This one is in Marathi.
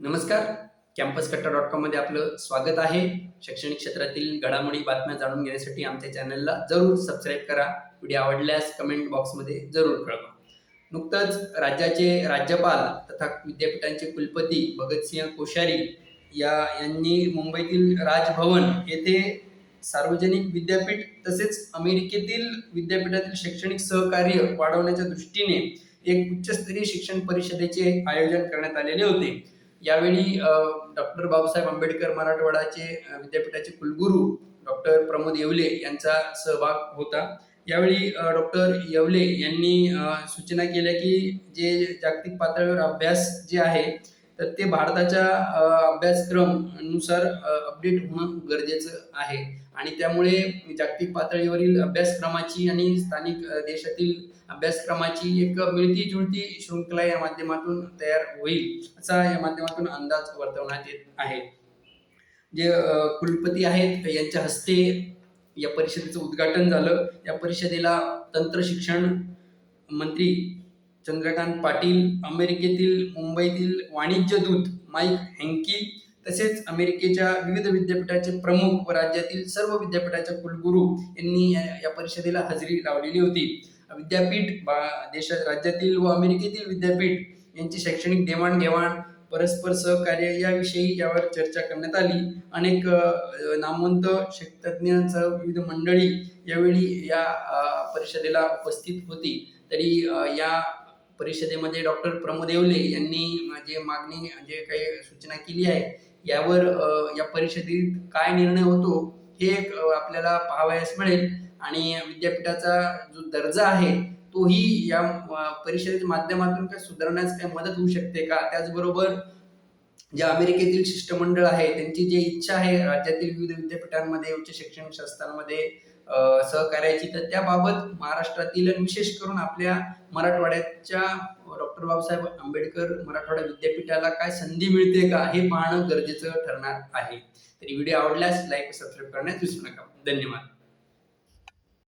नमस्कार. कॅम्पस कट्टा डॉट कॉममध्ये आपलं स्वागत आहे. शैक्षणिक क्षेत्रातील घडामोडी बातम्या जाणून घेण्यासाठी आमच्या चॅनलला जरूर सबस्क्राईब करा. व्हिडिओ आवडल्यास कमेंट बॉक्समध्ये जरूर कळवा. नुकतंच राज्याचे राज्यपाल तथा विद्यापीठांचे कुलपती भगतसिंह कोश्यारी या यांनी मुंबईतील राजभवन येथे सार्वजनिक विद्यापीठ तसेच अमेरिकेतील विद्यापीठातील शैक्षणिक सहकार्य वाढवण्याच्या दृष्टीने एक उच्चस्तरीय शिक्षण परिषदेचे आयोजन करण्यात आलेले होते. यावेळी डॉक्टर बाबासाहेब आंबेडकर मराठवाडाचे विद्यापीठाचे कुलगुरू डॉक्टर प्रमोद येवले यांचा सहभाग होता. यावेळी डॉक्टर येवले यांनी सूचना केल्या की जे जागतिक पातळीवर अभ्यास जे आहे तर ते भारताच्या अभ्यासक्रमानुसार अपडेट होणं गरजेचं आहे. आणि त्यामुळे जागतिक पातळीवरील अभ्यासक्रमाची आणि स्थानिक देशातील अभ्यासक्रमाची एक मिळती जुळती शृंखला या माध्यमातून तयार होईल असा या माध्यमातून अंदाज वर्तवण्यात येत आहे. जे कुलपती आहेत यांच्या हस्ते या परिषदेचं उद्घाटन झालं. या परिषदेला तंत्र शिक्षण मंत्री चंद्रकांत पाटील अमेरिकेतील मुंबईतील वाणिज्य दूत माईक हेंकी तसेच अमेरिकेच्या विविध विद्यापीठाचे प्रमुख व राज्यातील सर्व विद्यापीठाच्या कुलगुरू यांनी या परिषदेला हजेरी लावलेली होती. विद्यापीठ बा देशात राज्यातील व अमेरिकेतील विद्यापीठ यांची शैक्षणिक देवाणघेवाण परस्पर सहकार्य याविषयी यावर चर्चा करण्यात आली. अनेक नामवंत तज्ज्ञांसह विविध मंडळी यावेळी या परिषदेला उपस्थित होती. तरी या परिषदेमध्ये डॉक्टर प्रमोद येवले यांनी जे मागणी जे काही सूचना केली आहे यावर या परिषदेत काय निर्णय होतो हे आपल्याला पाहावयास मिळेल. आणि विद्यापीठाचा जो दर्जा आहे तोही या परिषदेत परिषदेच्या माध्यमातून काय सुधारण्यास काय मदत होऊ शकते का? त्याचबरोबर जे अमेरिकेतील शिष्टमंडळ आहे त्यांची जी इच्छा आहे राज्यातील विविध विद्यापीठांमध्ये उच्च शैक्षणिक संस्थांमध्ये सहकार्याची. तर त्याबाबत महाराष्ट्रातील आणि विशेष करून आपल्या मराठवाड्याच्या डॉक्टर बाबासाहेब आंबेडकर मराठवाडा विद्यापीठाला काय संधी मिळते का हे पाहणं गरजेचं ठरणार आहे. तरी व्हिडिओ आवडल्यास लाईक सबस्क्राईब करण्यास विसरू नका. धन्यवाद.